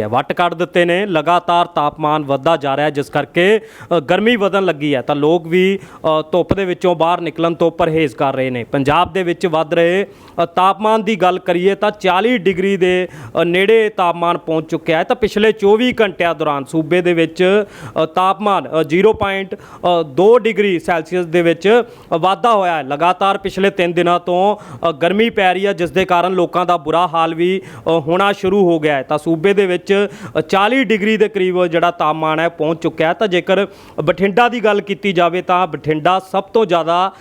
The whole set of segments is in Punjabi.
ਹੈ। ਵੱਟ ਕੱਢ ਦਿੱਤੇ ਨੇ। ਲਗਾਤਾਰ ਤਾਪਮਾਨ ਵੱਧਦਾ ਜਾ ਰਿਹਾ ਜਿਸ ਕਰਕੇ ਗਰਮੀ ਵਧਣ ਲੱਗੀ ਹੈ। ਤਾਂ ਲੋਕ ਵੀ ਧੁੱਪ ਦੇ ਵਿੱਚੋਂ ਬਾਹਰ ਨਿਕਲਣ ਤੋਂ ਪਰਹੇਜ਼ ਕਰ ਰਹੇ ਨੇ। ਪੰਜਾਬ ਦੇ ਵਿੱਚ ਵੱਧ ਰਹੇ ਤਾਪਮਾਨ ਦੀ ਗੱਲ ਕਰੀਏ ਤਾਂ 40 ਡਿਗਰੀ ਦੇ ਨੇੜੇ ਤਾਪਮਾਨ ਪਹੁੰਚ ਚੁੱਕਿਆ ਹੈ। ਤਾਂ ਪਿਛਲੇ 24 ਘੰਟਿਆਂ ਦੌਰਾਨ ਸੂਬੇ ਦੇ ਵਿੱਚ ਅ, ਤਾਪਮਾਨ ਅ, 0.2 ਡਿਗਰੀ ਸੈਲਸੀਅਸ ਦੇ ਵਿੱਚ ਵਾਧਾ ਹੋਇਆ ਹੈ। ਲਗਾਤਾਰ ਪਿਛਲੇ 3 ਦਿਨਾਂ ਤੋਂ ਗਰਮੀ ਪੈ ਰਹੀ ਹੈ ਜਿਸ ਦੇ ਕਾਰਨ ਲੋਕਾਂ ਦਾ ਬੁਰਾ ਹਾਲ ਵੀ ਹੋਣਾ ਸ਼ੁਰੂ ਹੋ ਗਿਆ ਹੈ। ਤਾਂ ਸੂਬੇ ਦੇ ਵਿੱਚ ਅ, 40 ਡਿਗਰੀ ਦੇ ਕਰੀਬ ਜਿਹੜਾ ਤਾਪਮਾਨ ਹੈ ਪਹੁੰਚ ਚੁੱਕਿਆ ਹੈ। ਤਾਂ ਜੇਕਰ ਬਠਿੰਡਾ ਦੀ ਗੱਲ ਕੀਤੀ ਜਾਵੇ ਤਾਂ ਬਠਿੰਡਾ ਸਭ ਤੋਂ ਜ਼ਿਆਦਾ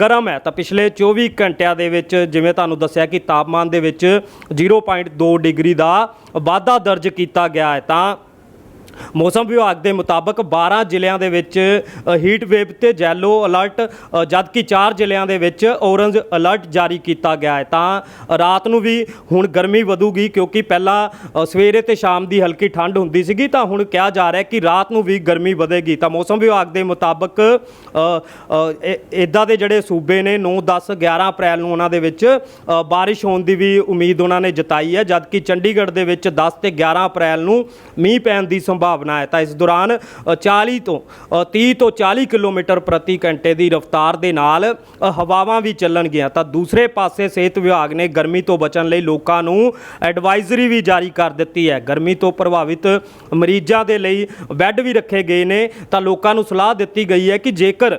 ਗਰਮ ਹੈ। ਤਾਂ ਪਿਛਲੇ 24 ਘੰਟਿਆਂ ਦੇ ਵਿੱਚ ਜਿਵੇਂ ਤੁਹਾਨੂੰ ਦੱਸਿਆ ਕਿ ਤਾਪਮਾਨ ਦੇ ਵਿੱਚ 0.2 ਡਿਗਰੀ ਦਾ ਵਾਧਾ ਦਰਜ ਕੀਤਾ ਗਿਆ ਹੈ। ਤਾਂ ਮੌਸਮ ਵਿਭਾਗ ਦੇ ਮੁਤਾਬਕ 12 ਜ਼ਿਲ੍ਹਿਆਂ ਦੇ ਵਿੱਚ ਅ, ਹੀਟ ਵੇਵ ਤੇ ਜੈਲੋ ਅਲਰਟ ਜਦਕਿ 4 ਜ਼ਿਲ੍ਹਿਆਂ ਦੇ ਵਿੱਚ ਔਰੰਜ ਅਲਰਟ ਜਾਰੀ ਕੀਤਾ ਗਿਆ ਹੈ। ਤਾਂ ਰਾਤ ਨੂੰ ਵੀ ਹੁਣ ਗਰਮੀ ਵਧੂਗੀ ਕਿਉਂਕਿ ਪਹਿਲਾਂ ਸਵੇਰੇ ਤੇ ਸ਼ਾਮ ਦੀ ਹਲਕੀ ਠੰਡ ਹੁੰਦੀ ਸੀਗੀ ਤਾਂ ਹੁਣ ਕਿਹਾ ਜਾ ਰਿਹਾ ਕਿ ਰਾਤ ਨੂੰ ਵੀ ਗਰਮੀ ਵਧੇਗੀ। ਤਾਂ ਮੌਸਮ ਵਿਭਾਗ ਦੇ ਮੁਤਾਬਕ ਇਦਾਂ ਦੇ ਜਿਹੜੇ ਸੂਬੇ ਨੇ 9 10 11 ਅਪ੍ਰੈਲ ਨੂੰ ਉਹਨਾਂ ਦੇ ਵਿੱਚ ਬਾਰਿਸ਼ ਹੋਣ ਦੀ ਵੀ ਉਮੀਦ ਉਹਨਾਂ ਨੇ ਜਤਾਈ ਹੈ ਜਦਕਿ ਚੰਡੀਗੜ੍ਹ ਦੇ ਵਿੱਚ 10 ਤੇ 11 ਅਪ੍ਰੈਲ ਨੂੰ ਮੀਂਹ ਪੈਣ ਦੀ ਸੰਭਾਵਨਾ ਹੈ ਤਾਂ ਇਸ ਦੌਰਾਨ ਅ, 40 ਤੋਂ ਅ, 30 ਤੋਂ 40 ਕਿਲੋਮੀਟਰ ਪ੍ਰਤੀ ਘੰਟੇ ਦੀ ਰਫ਼ਤਾਰ ਦੇ ਨਾਲ ਹਵਾਵਾਂ ਵੀ ਚੱਲਣਗੀਆਂ ਤਾਂ ਦੂਸਰੇ ਪਾਸੇ ਸਿਹਤ ਵਿਭਾਗ ਨੇ ਗਰਮੀ ਤੋਂ ਬਚਣ ਲਈ ਲੋਕਾਂ ਨੂੰ ਐਡਵਾਈਜ਼ਰੀ ਵੀ ਜਾਰੀ ਕਰ ਦਿੱਤੀ ਹੈ। ਗਰਮੀ ਤੋਂ ਪ੍ਰਭਾਵਿਤ ਮਰੀਜ਼ਾਂ ਦੇ ਲਈ ਬੈੱਡ ਵੀ ਰੱਖੇ ਗਏ ਨੇ। ਤਾਂ ਲੋਕਾਂ ਨੂੰ ਸਲਾਹ ਦਿੱਤੀ ਗਈ ਹੈ ਕਿ ਜੇਕਰ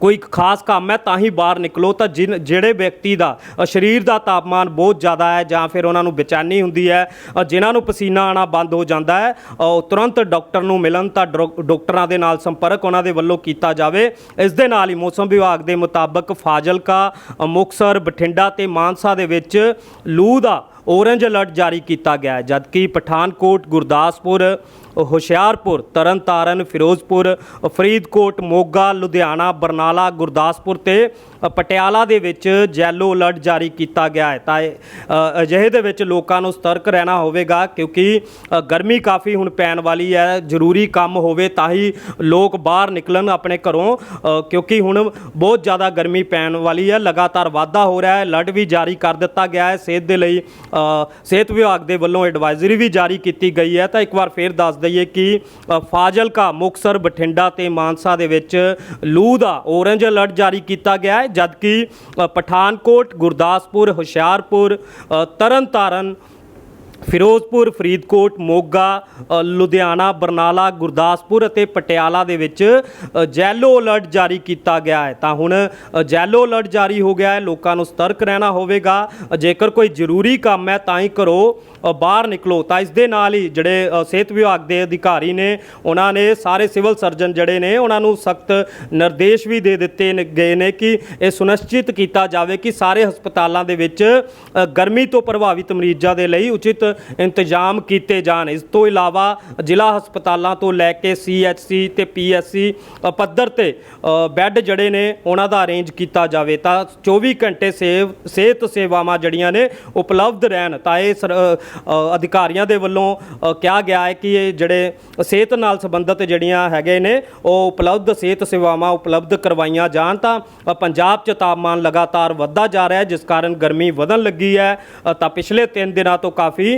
ਕੋਈ ਖਾਸ ਕੰਮ ਹੈ ਤਾਂ ਹੀ ਬਾਹਰ ਨਿਕਲੋ। ਤਾਂ ਜਿਨ ਜਿਹੜੇ ਵਿਅਕਤੀ ਦਾ ਅ, ਸਰੀਰ ਦਾ ਤਾਪਮਾਨ ਬਹੁਤ ਜ਼ਿਆਦਾ ਹੈ ਜਾਂ ਫਿਰ ਉਹਨਾਂ ਨੂੰ ਬੇਚੈਨੀ ਹੁੰਦੀ ਹੈ ਅ, ਜਿਨ੍ਹਾਂ ਨੂੰ ਪਸੀਨਾ ਆਣਾ ਬੰਦ ਹੋ ਜਾਂਦਾ ਹੈ ਅ, ਉਹ ਤੁਰੰਤ ਡਾਕਟਰ ਨੂੰ ਮਿਲਣ ਤਾਂ ਡਰੋ- ਡਾਕਟਰਾਂ ਦੇ ਨਾਲ ਸੰਪਰਕ ਉਹਨਾਂ ਦੇ ਵੱਲੋਂ ਕੀਤਾ ਜਾਵੇ। ਇਸ ਦੇ ਨਾਲ ਹੀ ਮੌਸਮ ਵਿਭਾਗ ਦੇ ਮੁਤਾਬਕ ਫਾਜ਼ਿਲਕਾ ਅ, ਮੁਕਤਸਰ ਬਠਿੰਡਾ ਤੇ ਮਾਨਸਾ ਦੇ ਵਿੱਚ ਲੂ ਦਾ ਔਰੰਜ ਅਲਰਟ ਜਾਰੀ ਕੀਤਾ ਗਿਆ ਹੈ ਜਦਕਿ ਪਠਾਨਕੋਟ ਗੁਰਦਾਸਪੁਰ ਹੁਸ਼ਿਆਰਪੁਰ ਤਰਨਤਾਰਨ ਫਿਰੋਜ਼ਪੁਰ ਫਰੀਦਕੋਟ ਮੋਗਾ ਲੁਧਿਆਣਾ ਬਰਨਾਲਾ ਗੁਰਦਾਸਪੁਰ ਤੇ ਪਟਿਆਲਾ ਦੇ ਵਿੱਚ ਜੈਲੋ ਅਲਰਟ ਜਾਰੀ ਕੀਤਾ ਗਿਆ ਹੈ। ਤਾਂ ਇਹ, ਅਜਿਹੇ ਦੇ ਵਿੱਚ ਲੋਕਾਂ ਨੂੰ ਸਤਰਕ ਰਹਿਣਾ ਹੋਵੇਗਾ ਕਿਉਂਕਿ ਗਰਮੀ ਕਾਫੀ ਹੁਣ ਪੈਣ ਵਾਲੀ ਹੈ ਜ਼ਰੂਰੀ ਕੰਮ ਹੋਵੇ ਤਾਂ ਹੀ ਲੋਕ ਬਾਹਰ ਨਿਕਲਣ ਆਪਣੇ ਘਰੋਂ ਕਿਉਂਕਿ ਹੁਣ ਬਹੁਤ ਜ਼ਿਆਦਾ ਗਰਮੀ ਪੈਣ ਵਾਲੀ ਹੈ ਲਗਾਤਾਰ ਵਾਧਾ ਹੋ ਰਿਹਾ ਹੈ ਅਲਰਟ ਵੀ ਜਾਰੀ ਕਰ ਦਿੱਤਾ ਗਿਆ ਹੈ। ਸਿਹਤ ਦੇ ਲਈ ਸਿਹਤ ਵਿਭਾਗ ਦੇ ਵੱਲੋਂ ਐਡਵਾਈਜ਼ਰੀ ਵੀ ਜਾਰੀ ਕੀਤੀ ਗਈ ਹੈ। ਤਾਂ ਇੱਕ ਵਾਰ ਫੇਰ ਦੱਸ ਦਈਏ ਕਿ ਫਾਜ਼ਿਲਕਾ ਮੁਕਤਸਰ ਬਠਿੰਡਾ ਤੇ ਮਾਨਸਾ ਦੇ ਵਿੱਚ ਲੂ ਦਾ ਔਰੰਜ ਅਲਰਟ ਜਾਰੀ ਕੀਤਾ ਗਿਆ ਹੈ। ਜਦਕਿ ਪਠਾਨਕੋਟ, ਗੁਰਦਾਸਪੁਰ, ਹੁਸ਼ਿਆਰਪੁਰ ਤਰਨਤਾਰਨ ਫਿਰੋਜ਼ਪੁਰ, ਫਰੀਦਕੋਟ, ਮੋਗਾ ਲੁਧਿਆਣਾ, ਬਰਨਾਲਾ, ਗੁਰਦਾਸਪੁਰ ਅਤੇ ਪਟਿਆਲਾ ਦੇ ਵਿੱਚ ਜੈਲੋ ਅਲਰਟ ਜਾਰੀ ਕੀਤਾ ਗਿਆ ਹੈ। ਤਾਂ ਹੁਣ ਜੈਲੋ ਅਲਰਟ ਜਾਰੀ ਹੋ ਗਿਆ ਹੈ। ਲੋਕਾਂ ਨੂੰ ਸਤਰਕ ਰਹਿਣਾ ਹੋਵੇਗਾ। ਜੇਕਰ ਕੋਈ ਜ਼ਰੂਰੀ ਕੰਮ ਹੈ, ਤਾਂ ਹੀ ਘਰੋਂ ਬਾਹਰ ਨਿਕਲੋ। ਤਾਂ ਇਸ ਦੇ ਨਾਲ ਹੀ ਜਿਹੜੇ ਸਿਹਤ ਵਿਭਾਗ ਦੇ ਅਧਿਕਾਰੀ ਨੇ, ਉਹਨਾਂ ਨੇ ਸਾਰੇ ਸਿਵਲ ਸਰਜਨ ਜਿਹੜੇ ਨੇ, ਉਹਨਾਂ ਨੂੰ ਸਖਤ ਨਿਰਦੇਸ਼ ਵੀ ਦੇ ਦਿੱਤੇ ਗਏ ਨੇ ਕਿ ਇਹ ਸੁਨਿਸ਼ਚਿਤ ਕੀਤਾ ਜਾਵੇ ਕਿ ਸਾਰੇ ਹਸਪਤਾਲਾਂ ਦੇ ਵਿੱਚ ਗਰਮੀ ਤੋਂ ਪ੍ਰਭਾਵਿਤ ਮਰੀਜ਼ਾਂ ਦੇ ਲਈ ਉਚਿਤ ਇੰਤਜ਼ਾਮ ਕੀਤੇ ਜਾਣ। ਇਸ ਤੋਂ ਇਲਾਵਾ ਜ਼ਿਲ੍ਹਾ ਹਸਪਤਾਲਾਂ ਤੋਂ ਲੈ ਕੇ ਸੀਐਚਸੀ ਤੇ ਪੀਐਸਸੀ ਪੱਧਰ ਤੇ ਬੈੱਡ ਜਿਹੜੇ ਨੇ, ਉਹਨਾਂ ਦਾ ਅਰੇਂਜ ਕੀਤਾ ਜਾਵੇ ਤਾਂ 24 ਘੰਟੇ ਸੇਵ, ਸਿਹਤ ਸੇਵਾਵਾਂ ਜਿਹੜੀਆਂ ਨੇ ਉਪਲਬਧ ਰਹਿਣ। ਤਾਂ ਇਹ ਸਰ- ਅਧਿਕਾਰੀਆਂ ਦੇ ਵੱਲੋਂ ਕਿਹਾ ਗਿਆ ਹੈ ਕਿ ਇਹ ਜਿਹੜੇ ਸਿਹਤ ਨਾਲ ਸੰਬੰਧਿਤ ਜਿਹੜੀਆਂ ਹੈਗੇ ਨੇ, ਉਹ ਉਪਲਬਧ ਸਿਹਤ ਸੇਵਾਵਾਂ ਉਪਲਬਧ ਕਰਵਾਈਆਂ ਜਾਣ ਤਾਂ ਪੰਜਾਬ 'ਚ ਤਾਪਮਾਨ ਲਗਾਤਾਰ ਵੱਧਦਾ ਜਾ ਰਿਹਾ ਹੈ, ਜਿਸ ਕਾਰਨ ਗਰਮੀ ਵਧਣ ਲੱਗੀ ਹੈ। ਤਾਂ ਪਿਛਲੇ 3 ਦਿਨਾਂ ਤੋਂ ਕਾਫੀ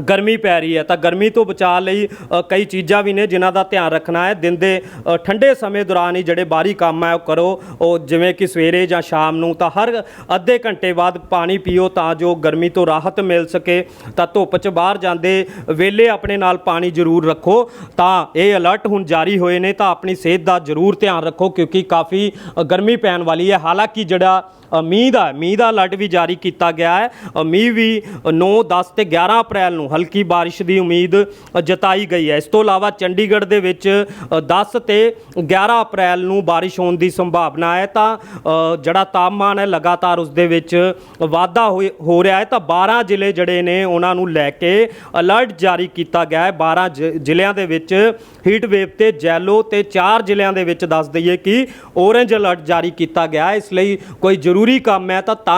ਗਰਮੀ ਪੈ ਰਹੀ ਹੈ। ਤਾਂ ਗਰਮੀ ਤੋਂ ਬਚਾਅ ਲਈ ਕਈ ਚੀਜ਼ਾਂ ਵੀ ਨੇ ਜਿਨ੍ਹਾਂ ਦਾ ਧਿਆਨ ਰੱਖਣਾ ਹੈ। ਦਿਨ ਦੇ ਠੰਡੇ ਸਮੇਂ ਦੌਰਾਨ ਹੀ ਜਿਹੜੇ ਬਾਹਰੀ ਕੰਮ ਹੈ ਉਹ ਕਰੋ। ਉਹ ਜਿਵੇਂ ਕਿ ਸਵੇਰੇ ਜਾਂ ਸ਼ਾਮ ਨੂੰ ਤਾਂ ਹਰ ਅੱਧੇ ਘੰਟੇ ਬਾਅਦ ਪਾਣੀ ਪੀਓ ਤਾਂ ਜੋ ਗਰਮੀ ਤੋਂ ਰਾਹਤ ਮਿਲ ਸਕੇ। ਤਾਂ ਧੁੱਪ 'ਚ ਬਾਹਰ ਜਾਂਦੇ ਵੇਲੇ ਆਪਣੇ ਨਾਲ ਪਾਣੀ ਜ਼ਰੂਰ ਰੱਖੋ। ਤਾਂ ਇਹ ਅਲਰਟ ਹੁਣ ਜਾਰੀ ਹੋਏ ਨੇ, ਤਾਂ ਆਪਣੀ ਸਿਹਤ ਦਾ ਜ਼ਰੂਰ ਧਿਆਨ ਰੱਖੋ ਕਿਉਂਕਿ ਕਾਫੀ ਗਰਮੀ ਪੈਣ ਵਾਲੀ ਹੈ। ਹਾਲਾਂਕਿ ਜਿਹੜਾ ਮੀਂਹ ਦਾ ਮੀਂਹ ਦਾ ਅਲਰਟ ਵੀ ਜਾਰੀ ਕੀਤਾ ਗਿਆ ਹੈ। ਮੀਂਹ ਵੀ 9 10 ਤੇ 11 ਅਪ੍ਰੈਲ ਨੂੰ ਹਲਕੀ ਬਾਰਿਸ਼ ਦੀ ਉਮੀਦ ਜਤਾਈ ਗਈ ਹੈ। ਇਸ ਤੋਂ ਇਲਾਵਾ ਚੰਡੀਗੜ੍ਹ ਦੇ ਵਿੱਚ ਅ, 10 ਤੇ 11 ਅਪ੍ਰੈਲ ਨੂੰ ਬਾਰਿਸ਼ ਹੋਣ ਦੀ ਸੰਭਾਵਨਾ ਹੈ ਤਾਂ ਜਿਹੜਾ ਤਾਪਮਾਨ ਹੈ ਲਗਾਤਾਰ ਉਸ ਦੇ ਵਿੱਚ ਵਾਧਾ ਹੋਈ- ਹੋ ਰਿਹਾ ਹੈ ਤਾਂ 12 ਜ਼ਿਲ੍ਹੇ ਜਿਹੜੇ ਨੇ ਉਹਨਾਂ ਨੂੰ ਲੈ ਕੇ ਅਲਰਟ ਜਾਰੀ ਕੀਤਾ ਗਿਆ ਹੈ। 12 ਜ਼- ਜ਼ਿਲ੍ਹਿਆਂ ਦੇ ਵਿੱਚ ਹੀਟ ਵੇਵ ਤੇ ਜੈਲੋ ਤੇ 4 ਜ਼ਿਲ੍ਹਿਆਂ ਦੇ ਵਿੱਚ ਦੱਸ ਦਈਏ ਕਿ ਔਰੰਜ ਅਲਰਟ ਜਾਰੀ ਕੀਤਾ ਗਿਆ ਹੈ। ਇਸ ਲਈ ਕੋਈ ਜ਼ਰੂਰੀ ਕੰਮ ਹੈ ਤਾਂ ਤਾਂ